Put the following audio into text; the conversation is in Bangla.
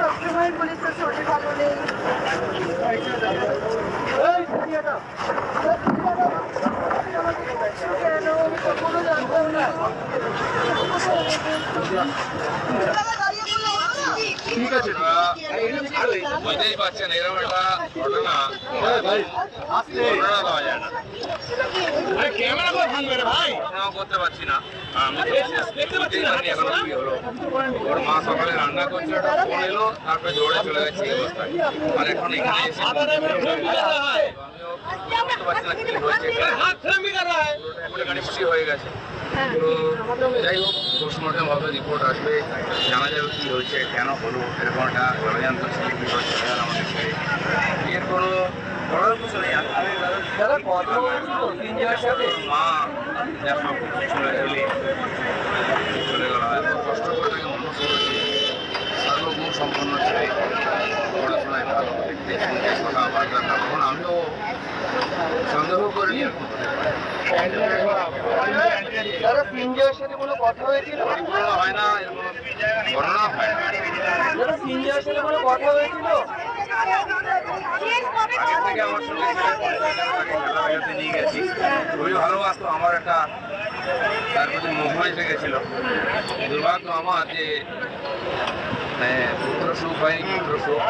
সবসময় বলিস তো শরীর ভালো নেই কেন আমি কখনো জানতাম না ঠিক আছে। বুঝতেই পারছেন এরকম একটা ঘটনা ঘটনা দেওয়া যায় না। করতে পারছি না। আমি তো বুঝতেই পারিনি এখনও কি হলো। ওর মা সকালে রান্না করছে ফোন এলো তারপরে দৌড়ে চলে গেছে এই অবস্থায়। আর এখন এখানে এসে বুঝতে পারছি না কি হয়েছে। পুরোটা একেবারে গাড়ি হয়ে গেছে। যাই হোক পোস্টমর্টম হবে রিপোর্ট আসবে জানা যাবে কি হয়েছে কেন হলো এরকম একটা ষড়যন্ত্র ছেলে কি হচ্ছে আমাদের ছেলে এর কোনো বড় কিছু নেই। দাদা কথা বলছিল তিনজনের সাথে মা যা সব কিছু চলে গেলে চলে গেল। এত কষ্ট করে তাকে মানুষ করেছে। সর্বগুণ সম্পন্ন ছেলে পড়াশোনায় ভালো দেখতে শুনতে কথাবার্তা তখন আমিও সন্দেহ করিনি এরকম দাদা তিনজনের সাথে কোনো কথা হয়েছিল? হয় না কোনো হয় না। দাদা তিনজনের সাথে কথা হয়েছিল? আগে থেকে আমার সঙ্গে খেলা খেলাতে নিয়ে গেছি। খুবই ভালোবাসতো আমার একটা তার প্রতি মোহ এসে গেছিল। দুর্ভাগ্য আমার যে মানে পুত্র সুখ হয়নি পুত্র সুখ